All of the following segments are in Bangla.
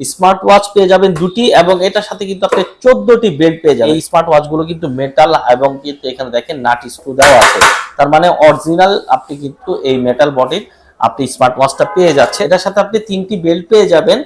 স্মার্ট ওয়াচ পেয়ে যাবেন দুটি এবং এটার সাথে কিন্তু আপনি চোদ্দটি বেল্ট পেয়ে যাবেন। এই স্মার্ট ওয়াচগুলো কিন্তু মেটাল এবং কিন্তু এখানে দেখেন নাট স্ক্রু দেওয়া আছে। তার মানে অরিজিনাল আপনি কিন্তু এই মেটাল বডির আপনি স্মার্ট ওয়াচটা পেয়ে যাচ্ছে এটার সাথে আপনি তিনটি বেল্ট পেয়ে যাবেন।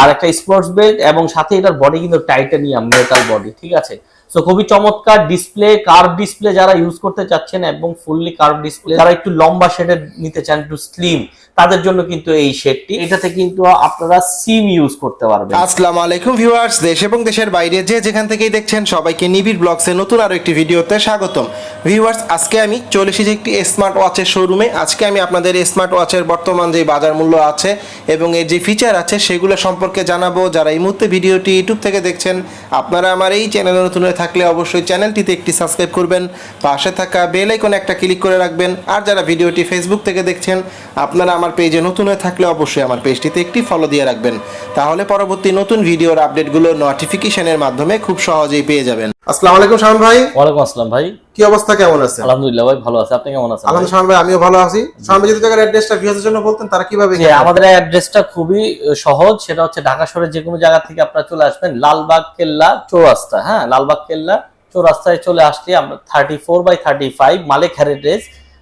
আর একটা স্পোর্টস বেল্ট এবং সাথে এটার বডি কিন্তু টাইটানিয়াম মেটাল বডি ঠিক আছে? সো খুবই চমৎকার ডিসপ্লে কার্ভ ডিসপ্লে যারা ইউজ করতে চাচ্ছেন এবং ফুললি কার্ভ ডিসপ্লে যারা একটু লম্বা শেডের নিতে চান, একটু স্লিম তাদের জন্য কিন্তু এই শেডটি এটাতে কিন্তু আপনারা সিম ইউজ করতে পারবেন। আসসালামু আলাইকুম ভিউয়ার্স দেশ এবং দেশের বাইরে যে যেখান থেকেই দেখছেন সবাইকে নিবিড় ব্লগসে নতুন আরও একটি ভিডিওতে স্বাগতম। ভিউয়ার্স আজকে আমি চলে এসেছি একটি স্মার্ট ওয়াচের শোরুমে আজকে আমি আপনাদের স্মার্ট ওয়াচের বর্তমান যে বাজার মূল্য আছে এবং এর যে ফিচার আছে, সেগুলো সম্পর্কে জানাব। যারা এই মুহূর্তে ভিডিওটি ইউটিউব থেকে দেখছেন, আপনারা আমার এই চ্যানেলে নতুন থাকলে অবশ্যই চ্যানেলটিতে একটি সাবস্ক্রাইব করবেন, পাশে থাকা বেল আইকনে একটা ক্লিক করে রাখবেন, আর যারা ভিডিওটি ফেসবুক থেকে দেখছেন, আপনারা আমার পেজে নতুন হয়ে থাকলে অবশ্যই আমার পেজটিতে একটি ফলো দিয়ে রাখবেন। তাহলে পরবর্তী নতুন ভিডিওর আপডেটগুলো নোটিফিকেশনের মাধ্যমে খুব সহজেই পেয়ে যাবেন। আসসালামু আলাইকুম শামিম ভাই। ওয়ালাইকুম আসসালাম ভাই। কি অবস্থা কেমন আছে আলহামদুলিল্লাহ ভাই ভালো আছে। আপনি কেমন আছেন? আলহামদুলিল্লাহ শামিম ভাই আমিও ভালো আছি। শামিম ভাই যদি জায়গার অ্যাড্রেসটা ভিউয়ারদের জন্য বলতেন তারা কীভাবে যে আমাদের অ্যাড্রেসটা খুবই সহজ। সেটা হচ্ছে ঢাকা শহরের যে কোনো জায়গা থেকে আপনারা চলে আসবেন লালবাগ কেল্লা চৌরাস্তা হ্যাঁ? লালবাগ কেল্লা চৌরাস্তায় চলে আসলে আমরা thirty four by thirty five Malik heritage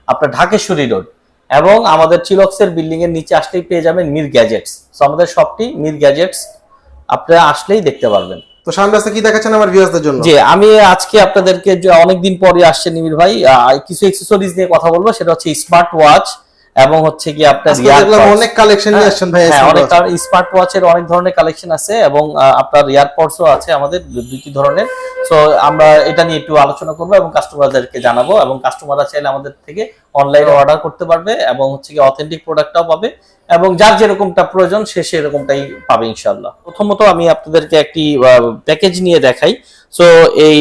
আপনার ঢাকেশ্বরী রোড এবং আমাদের চিলক্সের বিল্ডিং এর নিচে আসলেই পেয়ে যাবেন মির গ্যাজেটস আমাদের শপটি মির গ্যাজেটস আপনারা আসলেই দেখতে পারবেন। তো ভাই কি দেখাচ্ছেন আমার ভিউয়ারদের জন্য? যে আমি আজকে আপনাদেরকে যে অনেকদিন পরে আসছে নিমির ভাই কিছু এক্সেসরিজ নিয়ে কথা বলব, সেটা হচ্ছে স্মার্ট ওয়াচ এবং হচ্ছে কি আপনার অনেক কালেকশন নিয়ে আসছেন ভাই হ্যাঁ, অনেক। স্মার্ট ওয়াচের অনেক ধরনের কালেকশন আছে এবং আপনার এয়ারপডসও আছে আমাদের দু- দুইটি ধরনের। সো আমরা এটা নিয়ে একটু আলোচনা করব এবং কাস্টমারদেরকে জানাব এবং কাস্টমাররা চাইলে আমাদের থেকে অনলাইনে অর্ডার করতে পারবে এবং হচ্ছে কি অথেন্টিক প্রোডাক্টটাও পাবে এবং যার যেরকমটা প্রয়োজন সে সেরকমটাই পাবে ইনশাল্লাহ প্রথমত আমি আপনাদেরকে একটি প্যাকেজ নিয়ে দেখাই। সো এই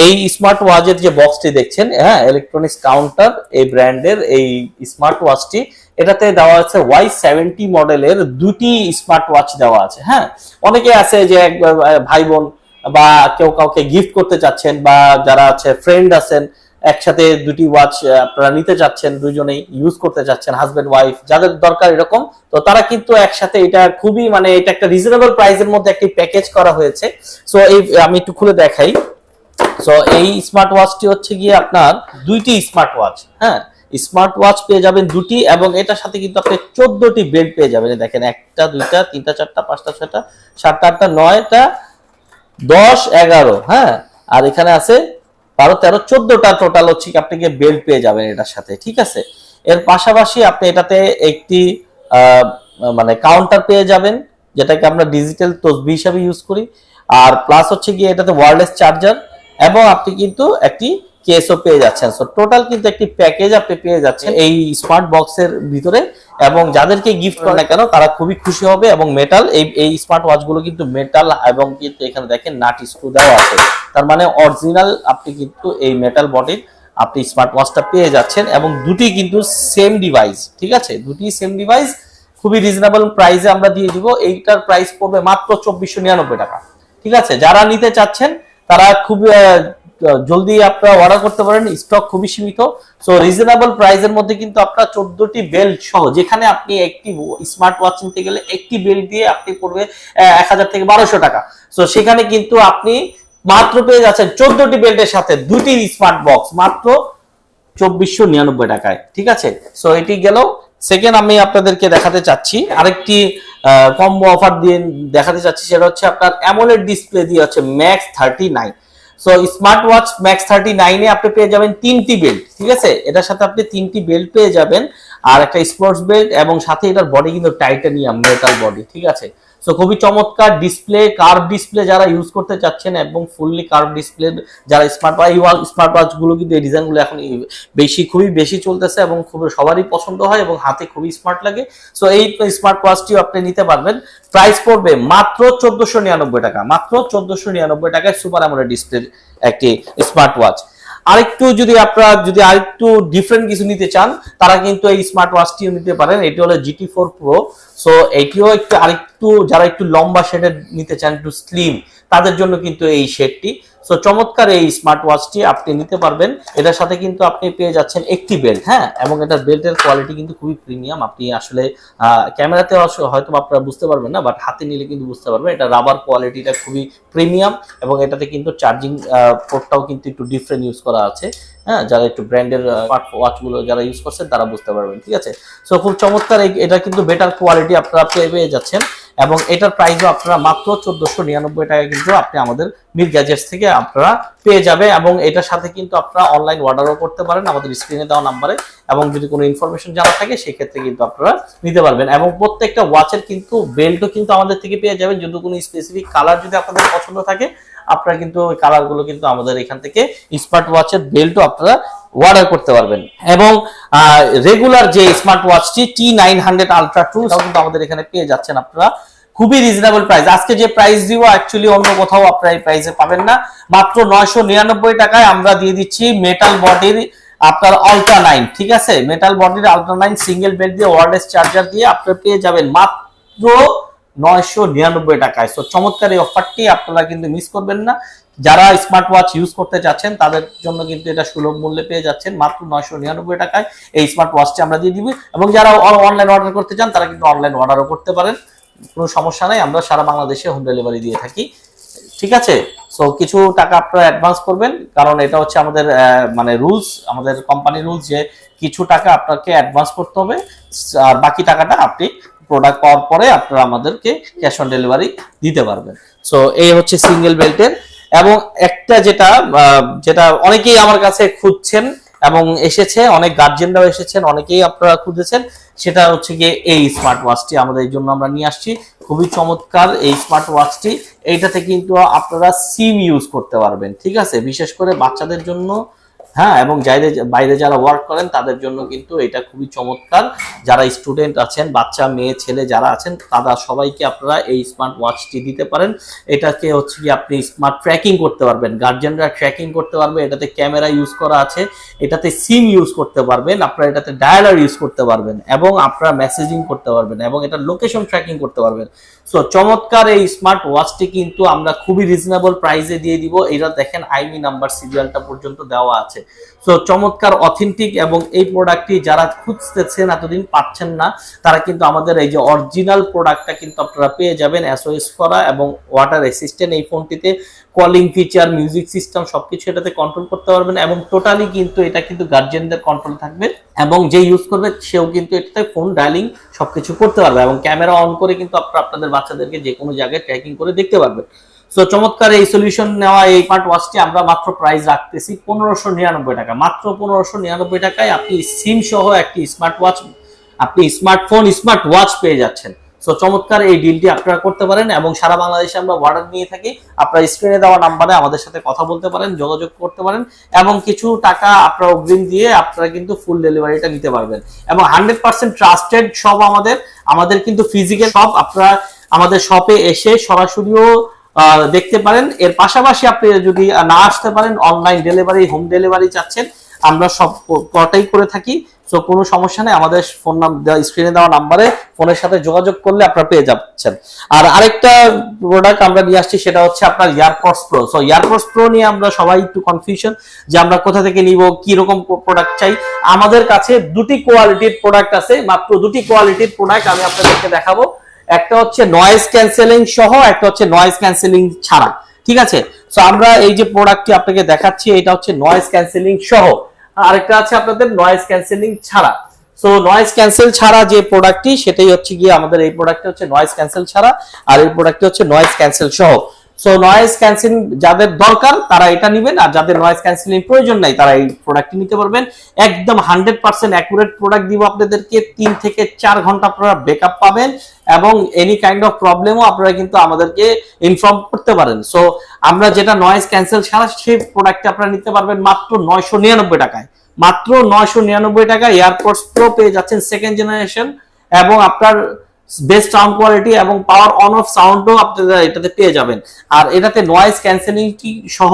এই স্মার্ট ওয়াচের যে বক্সটি দেখছেন হ্যাঁ ইলেকট্রনিক্স কাউন্টার এই ব্র্যান্ডের এই স্মার্ট ওয়াচটি এটাতে দেওয়া আছে ওয়াই সেভেন্টি মডেলের দুটি স্মার্ট ওয়াচ দেওয়া আছে হ্যাঁ। অনেকে আছে যে ভাই বোন বা কেউ কাউকে গিফট করতে চাচ্ছেন বা যারা আছে ফ্রেন্ড আছেন একসাথে দুটি ওয়াচ আপনারা নিতে চাচ্ছেন, দুজনেই ইউজ করতে চাচ্ছেন হাজবেন্ড ওয়াইফ যাদের দরকার এরকম, তো তারা কিন্তু একসাথে এটা খুবই মানে এটা একটা রিজনেবল প্রাইসের মধ্যে একটি প্যাকেজ করা হয়েছে। সো এই, আমি একটু খুলে দেখাই। সো এই স্মার্ট ওয়াচটি হচ্ছে গিয়ে আপনার দুইটি স্মার্ট ওয়াচ হ্যাঁ? স্মার্ট ওয়াচ পেয়ে যাবেন দুটি এবং এটার সাথে কিন্তু আপনি চোদ্দটি বেল্ট পেয়ে যাবেন। দেখেন, একটা, দুইটা, তিনটা, চারটা, পাঁচটা, ছয়টা, সাতটা, আটটা, নয়টা, দশ, এগারো হ্যাঁ? আর এখানে আছে বারো, তেরো, চোদ্দটা টোটাল হচ্ছে আপনি বেল্ট পেয়ে যাবেন এটার সাথে, ঠিক আছে? এর পাশাপাশি আপনি এটাতে একটি মানে কাউন্টার পেয়ে যাবেন, যেটাকে আমরা ডিজিটাল তসবি হিসাবে ইউজ করি। আর প্লাস হচ্ছে গিয়ে এটাতে ওয়্যারলেস চার্জার এবং আপনি কিন্তু একটি কেসও পেয়ে যাচ্ছেন। সো টোটাল কিন্তু একটি প্যাকেজ আপনি পেয়ে যাচ্ছেন এই স্মার্ট বক্সের ভিতরে। এবং যাদেরকে গিফট করে না কেন তারা খুবই খুশি হবে এবং মেটাল এই এই স্মার্ট ওয়াচগুলো কিন্তু মেটাল এবং কিন্তু এখানে দেখেন নাট স্ক্রু দেওয়া আছে। তার মানে অরিজিনাল আপনি কিন্তু এই মেটাল বডির আপনি স্মার্ট ওয়াচটা পেয়ে যাচ্ছেন এবং দুটি কিন্তু সেম ডিভাইস ঠিক আছে? দুটি সেম ডিভাইস খুবই রিজনেবল প্রাইসে আমরা দিয়ে দিব। এইটার প্রাইস পড়বে মাত্র চব্বিশশো নিরানব্বই টাকা ঠিক আছে? যারা নিতে চাচ্ছেন তারা খুব জলদি আপনারা অর্ডার করতে পারেন। স্টক খুবই সীমিত। সো রিজনেবল প্রাইসের মধ্যে কিন্তু আপনার চোদ্দটি বেল্ট সহ, যেখানে আপনি একটি স্মার্ট ওয়াচ নিতে গেলে একটি বেল্ট দিয়ে আপনি পড়বে এক হাজার থেকে বারোশো টাকা। সো সেখানে কিন্তু আপনি মাত্র পেয়ে যাচ্ছেন চোদ্দটি বেল্টের সাথে দুটি স্মার্ট বক্স মাত্র চব্বিশশো নিরানব্বই টাকায়। ঠিক আছে? সো এটি গেল। সেকেন্ড আমি আপনাদেরকে দেখাতে চাচ্ছি। আরেকটি কম্বো অফার দিয়ে দেখাতে চাচ্ছি, সেটা হচ্ছে আপনার অ্যামোলেড ডিসপ্লে দিয়ে হচ্ছে max thirty nine so smart watch max thirty নাইনে আপনি পেয়ে যাবেন তিনটি বেল্ট ঠিক আছে? এটার সাথে আপনি তিনটি বেল্ট পেয়ে যাবেন, আর একটা স্পোর্টস বেল্ট এবং সাথে এটার বডি কিন্তু টাইটানিয়াম মেটাল বডি ঠিক আছে? সো খুবই চমৎকার ডিসপ্লে কার্ভ ডিসপ্লে যারা ইউজ করতে চাচ্ছেন এবং ফুললি কার্ভ ডিসপ্লে যারা স্মার্ট ওয়াচ স্মার্ট ওয়াচগুলো কিন্তু এই ডিজাইনগুলো এখন বেশি, খুবই বেশি চলতেছে এবং খুব সবারই পছন্দ হয় এবং হাতে খুবই স্মার্ট লাগে। সো এই স্মার্ট ওয়াচটিও আপনি নিতে পারবেন। প্রাইস পড়বে মাত্র চোদ্দশো নিরানব্বই টাকা, মাত্র চোদ্দশো নিরানব্বই টাকায় সুপার আমলের ডিসপ্লে একটি স্মার্ট ওয়াচ আরেকটু যদি আপনারা যদি আরেকটু ডিফারেন্ট কিছু নিতে চান, তারা কিন্তু এই স্মার্ট ওয়াচটিও নিতে পারেন। এটি হলো জিটি ফোর প্রো সো এটিও একটু আরেকটু, যারা একটু লম্বা শেডের নিতে চান, একটু স্লিম তাদের জন্য কিন্তু এই শেডটি সো চমৎকার এই স্মার্ট ওয়াচটি আপনি নিতে পারবেন। এটার সাথে কিন্তু আপনি পেয়ে যাচ্ছেন একটি বেল্ট হ্যাঁ? এবং এটার বেল্টের কোয়ালিটি কিন্তু খুবই প্রিমিয়াম আপনি আসলে ক্যামেরাতে হয়তো আপনারা বুঝতে পারবেন না বাট হাতে নিলে কিন্তু বুঝতে পারবেন। এটা রাবার কোয়ালিটিটা খুবই প্রিমিয়াম এবং এটাতে কিন্তু চার্জিং পোর্টটাও কিন্তু একটু ডিফারেন্ট ইউজ করা আছে। হ্যাঁ? যারা একটু ব্র্যান্ডের ওয়াচগুলো যারা ইউজ করছেন, তারা বুঝতে পারবেন, ঠিক আছে? সো খুব চমৎকার এটা কিন্তু বেটার কোয়ালিটি আপনারা পেয়ে যাচ্ছেন। এবং এটার প্রাইসও আপনারা মাত্র চোদ্দশো নিরানব্বই টাকা কিন্তু আপনি আমাদের মির গ্যাজেটস থেকে আপনারা পেয়ে যাবে এবং এটার সাথে কিন্তু আপনারা অনলাইন অর্ডারও করতে পারেন আমাদের স্ক্রিনে দেওয়া নাম্বারে এবং যদি কোনো ইনফরমেশন জানা থাকে সেক্ষেত্রে কিন্তু আপনারা নিতে পারবেন এবং প্রত্যেকটা ওয়াচের কিন্তু বেল্টও কিন্তু আমাদের থেকে পেয়ে যাবেন। যদি কোনো স্পেসিফিক কালার যদি আপনাদের পছন্দ থাকে, আপনারা কিন্তু ওই কালারগুলো কিন্তু আমাদের এখান থেকে স্মার্ট ওয়াচের বেল্টও আপনারা অর্ডার করতে পারবেন। এবং রেগুলার যে smart ওয়াচটি T nine hundred ultra two কিন্তু আমাদের এখানে পেয়ে যাচ্ছেন আপনারা। খুবই রিজনেবল প্রাইস আজকে যে প্রাইস দিব অ্যাকচুয়ালি অন্য কোথাও আপনারা এই প্রাইসে পাবেন না। মাত্র নয়শো নিরানব্বই টাকায় আমরা দিয়ে দিচ্ছি মেটাল বডির আপনার আলট্রা নাইন ঠিক আছে? মেটাল বডির আলট্রা নাইন সিঙ্গেল বেড দিয়ে ওয়ারলেস চার্জার দিয়ে আপনারা পেয়ে যাবেন মাত্র নয়শো নিরানব্বই টাকায়। সো চমৎকার এই অফারটি আপনারা কিন্তু মিস করবেন না। যারা স্মার্ট ওয়াচ ইউজ করতে চাচ্ছেন, তাদের জন্য কিন্তু এটা সুলভ মূল্যে পেয়ে যাচ্ছেন মাত্র নয়শো নিরানব্বই টাকায়। এই স্মার্ট ওয়াচটি আমরা দিয়ে দিব। এবং যারা অনলাইন অর্ডার করতে চান, তারা কিন্তু অনলাইন অর্ডারও করতে পারেন। কোনো সমস্যা নাই, আমরা সারা বাংলাদেশে হোম ডেলিভারি দিয়ে থাকি। ঠিক আছে? সো কিছু টাকা আপনারা অ্যাডভান্স করবেন, কারণ এটা হচ্ছে আমাদের মানে রুলস আমাদের কোম্পানি রুলস যে কিছু টাকা আপনাকে অ্যাডভান্স করতে হবে, আর বাকি টাকাটা আপনি প্রোডাক্ট পাওয়ার পরে আপনারা আমাদেরকে ক্যাশ অন ডেলিভারি দিতে পারবেন। সো এই হচ্ছে সিঙ্গেল বেল্টের এবং একটা যেটা যেটা অনেকেই আমার কাছে খুঁজছেন এবং এসেছে, অনেক গার্জেনরাও এসেছেন, অনেকেই আপনারা খুঁজেছেন। সেটা হচ্ছে গিয়ে এই স্মার্ট ওয়াচটি আমাদের জন্য আমরা নিয়ে আসছি। খুবই চমৎকার এই স্মার্ট ওয়াচটি এইটাতে কিন্তু আপনারা সিম ইউজ করতে পারবেন, ঠিক আছে? বিশেষ করে বাচ্চাদের জন্য হ্যাঁ এবং বাইরে বাইরে যারা ওয়ার্ক করেন, তাদের জন্য কিন্তু এটা খুবই চমৎকার। যারা স্টুডেন্ট আছেন, বাচ্চা, মেয়ে, ছেলে যারা আছেন, তারা সবাইকে আপনারা এই স্মার্ট ওয়াচটি দিতে পারেন। এটাকে হচ্ছে কি আপনি স্মার্ট ট্র্যাকিং করতে পারবেন। গার্জেনরা ট্র্যাকিং করতে পারবে, এটাতে ক্যামেরা ইউজ করা আছে, এটাতে সিম ইউজ করতে পারবেন, আপনারা এটাতে ডায়ালার ইউজ করতে পারবেন, এবং আপনারা মেসেজিং করতে পারবেন, এবং এটা লোকেশন ট্র্যাকিং করতে পারবেন। সো চমৎকার এই স্মার্ট ওয়াচটি কিন্তু আমরা খুবই রিজনেবল প্রাইসে দিয়ে দিব। এটা দেখেন আইমি নাম্বার সিরিয়ালটা পর্যন্ত দেওয়া আছে। সো চমৎকার অথেন্টিক এবং এই প্রোডাক্টটি যারা খুঁজতেছেন, এতদিন পাচ্ছেন না, তারা কিন্তু আমাদের এই যে অরিজিনাল প্রোডাক্টটা কিন্তু আপনারা পেয়ে যাবেন এসওএস করা এবং ওয়াটার অ্যাসিস্ট্যান্ট এই ফোনটিতে কলিং ফিচার মিউজিক সিস্টেম সবকিছু এটাতে কন্ট্রোল করতে পারবেন এবং টোটালি কিন্তু এটা কিন্তু গার্জিয়ানদের কন্ট্রোল থাকবে এবং যে ইউজ করবে সেও কিন্তু এটাতে ফোন ডায়ালিং সবকিছু করতে পারবে এবং ক্যামেরা অন করে কিন্তু আপনারা আপনাদের বাচ্চাদেরকে যে কোনো জায়গায় ট্র্যাকিং করে দেখতে পারবেন। সো চমৎকার এই সলিউশন নেওয়া এই স্মার্ট ওয়াচটি আমরা মাত্র প্রাইস রাখতেছি পনেরোশো নিরানব্বই টাকা। মাত্র পনেরোশো নিরানব্বই টাকায় আপনি সিম সহ একটি স্মার্ট ওয়াচ আপনি স্মার্টফোন স্মার্ট ওয়াচ পেয়ে যাচ্ছেন। সো চমৎকার এই ডিলটি আপনারা করতে পারেন এবং সারা বাংলাদেশে আমরা অর্ডার নিয়ে থাকি। আপনারা স্ক্রিনে দেওয়া নাম্বারে আমাদের সাথে কথা বলতে পারেন, যোগাযোগ করতে পারেন এবং কিছু টাকা আপনারা অগ্রিম দিয়ে আপনারা কিন্তু ফুল ডেলিভারিটা নিতে পারবেন। এবং হান্ড্রেড পার্সেন্ট ট্রাস্টেড সব আমাদের। আমাদের কিন্তু ফিজিক্যাল সব আপনারা আমাদের শপে এসে সরাসরিও দেখতে পারেন। এর পাশাপাশি আপনি যদি না আসতে পারেন অনলাইন ডেলিভারি হোম ডেলিভারি চাচ্ছেন, আমরা সব কটাই করে থাকি। তো কোনো সমস্যা নেই। আমাদের ফোন স্ক্রিনে দেওয়া নাম্বারে ফোনের সাথে যোগাযোগ করলে আপনারা পেয়ে যাচ্ছেন। আর আরেকটা প্রোডাক্ট আমরা নিয়ে আসছি, সেটা হচ্ছে আপনার earpods pro so earpods pro নিয়ে আমরা সবাই একটু কনফিউশন যে আমরা কোথা থেকে নিব কি রকম প্রোডাক্ট চাই। আমাদের কাছে দুটি কোয়ালিটির প্রোডাক্ট আছে, মাত্র দুটি কোয়ালিটির প্রোডাক্ট আমি আপনাদেরকে দেখাবো। একটা হচ্ছে নয়েজ ক্যান্সেলিং সহ, একটা হচ্ছে নয়েজ ক্যান্সেলিং ছাড়া। ঠিক আছে? সো আমরা এই যে প্রোডাক্টটি আপনাকে দেখাচ্ছি, এটা হচ্ছে নয়েজ ক্যান্সেলিং সহ। আরেকটা আছে আপনাদের নয়েজ ক্যান্সেলিং ছাড়া। সো নয়েজ ক্যান্সেল ছাড়া যে প্রোডাক্টটি সেটাই হচ্ছে গিয়ে আমাদের এই প্রোডাক্টটি হচ্ছে নয়েজ ক্যান্সেল ছাড়া, আর এই প্রোডাক্টটি হচ্ছে নয়েজ ক্যান্সেল সহ। সো নয়েজ ক্যান্সেলিং যাদের দরকার, তারা এটা নেবেন। আর যাদের নয়েজ ক্যান্সেলিং প্রয়োজন নাই, তারা এই প্রোডাক্টটি নিতে পারবেন। একদম হান্ড্রেড পার্সেন্ট অ্যাকুরেট প্রোডাক্ট দিব আপনাদেরকে। তিন থেকে চার ঘণ্টা আপনারা বেকআপ পাবেন এবং এনি কাইন্ড অফ প্রবলেমও আপনারা কিন্তু আমাদেরকে ইনফর্ম করতে পারেন। সো আমরা যেটা নয়েজ ক্যান্সেল ছাড়া সেই প্রোডাক্টটা আপনারা নিতে পারবেন মাত্র নয়শো নিরানব্বই টাকায়। মাত্র নয়শো নিরানব্বই টাকা এয়ারপোর্টস প্রো পেয়ে যাচ্ছেন সেকেন্ড জেনারেশন এবং আপনার বেস্ট সাউন্ড কোয়ালিটি এবং পাওয়ার অন অফ সাউন্ডও আপনারা এটাতে পেয়ে যাবেন। আর এটাতে নয়েজ ক্যান্সেলিংটি সহ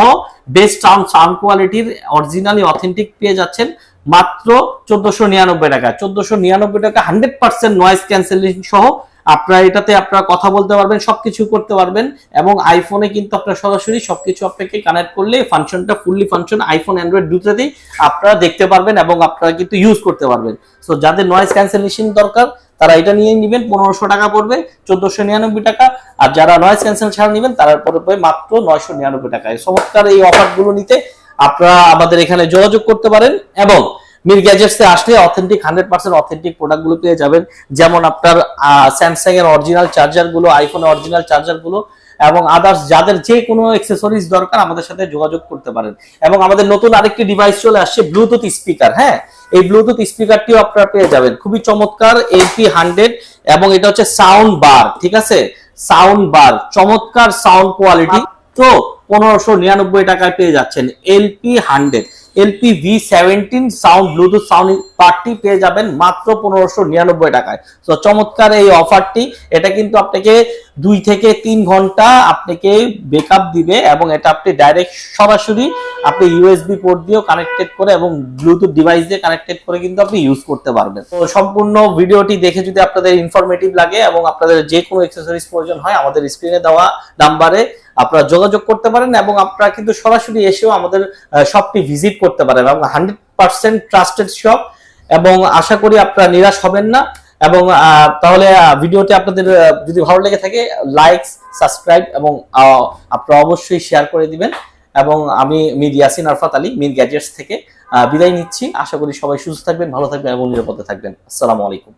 বেস্ট সাউন্ড সাউন্ড কোয়ালিটির অরিজিনালি অথেন্টিক পেয়ে যাচ্ছেন মাত্র চোদ্দশো নিরানব্বই টাকা। চোদ্দশো নিরানব্বই টাকা হান্ড্রেড পার্সেন্ট নয়েজ ক্যান্সেলিং সহ আপনারা এটাতে আপনারা কথা বলতে পারবেন, সবকিছু করতে পারবেন এবং আইফোনে কিন্তু আপনারা সরাসরি সবকিছু আপনাকে কানেক্ট করলে ফাংশনটা ফুললি ফাংশন আইফোন অ্যান্ড্রয়েড দুটোতেই আপনারা দেখতে পারবেন এবং আপনারা কিন্তু ইউজ করতে পারবেন। সো যাদের নয়েজ ক্যান্সেলেশন দরকার, তারা এটা নিয়ে নেবেন, পনেরোশো টাকা পড়বে, চোদ্দশো নিরানব্বই টাকা। আর যারা নয়েজ ক্যান্সেল ছাড়া নেবেন, তারা পড়বে মাত্র নয়শো নিরানব্বই টাকায়। চমৎকার এই অফারগুলো নিতে আপনারা আমাদের এখানে যোগাযোগ করতে পারেন এবং মির গ্যাজেটসে আসলে অথেন্টিক হান্ড্রেড পার্সেন্ট অথেন্টিক প্রোডাক্টগুলো পেয়ে যাবেন। যেমন আপনার স্যামসাং এর অরিজিনাল চার্জারগুলো আইফোনের অরিজিনাল চার্জারগুলো এবং আদার্স যাদের যে কোনো অ্যাক্সেসরিজ দরকার আমাদের সাথে যোগাযোগ করতে পারেন। এবং আমাদের নতুন আরেকটি ডিভাইস চলে আসছে ব্লুটুথ স্পিকার হ্যাঁ? এই ব্লুটুথ স্পিকারটিও আপনারা পেয়ে যাবেন। খুবই চমৎকার এলপি হান্ড্রেড এবং এটা হচ্ছে সাউন্ড বার ঠিক আছে? সাউন্ড বার চমৎকার সাউন্ড কোয়ালিটি তো পনেরোশো নিরানব্বই টাকায় পেয়ে যাচ্ছেন LP hundred LP V seventeen sound Bluetooth sound পার্টটি পেয়ে যাবেন মাত্র পনেরোশো নিরানব্বই টাকায়। তো চমৎকার এই অফারটি। এটা কিন্তু আপনাকে দুই থেকে তিন ঘণ্টা আপনাকে বেকআপ দিবে এবং এটা আপনি ডাইরেক্ট সরাসরি আপনি ইউএসবি পোর্ট দিয়েও কানেক্টেড করে এবং ব্লুটুথ ডিভাইস দিয়ে কানেক্টেড করে কিন্তু আপনি ইউজ করতে পারবেন। তো, সম্পূর্ণ ভিডিওটি দেখে যদি আপনাদের ইনফরমেটিভ লাগে এবং আপনাদের যে কোনো এক্সেসরিজ প্রয়োজন হয়, আমাদের স্ক্রিনে দেওয়া নাম্বারে আপনারা যোগাযোগ করতে পারেন এবং আপনারা কিন্তু সরাসরি এসেও আমাদের শপটি ভিজিট করতে পারেন এবং হান্ড্রেড পার্সেন্ট ট্রাস্টেড শপ এবং আশা করি আপনারা নিরাশ হবেন না এবং তাহলে ভিডিওটি আপনাদের যদি ভালো লেগে থাকে লাইক সাবস্ক্রাইব এবং আপনারা অবশ্যই শেয়ার করে দিবেন এবং আমি মির ইয়াসিন আরফাত আলী, মির গ্যাজেটস থেকে বিদায় নিচ্ছি। আশা করি সবাই সুস্থ থাকবেন, ভালো থাকবেন এবং নিরাপদে থাকবেন। আসসালামু আলাইকুম।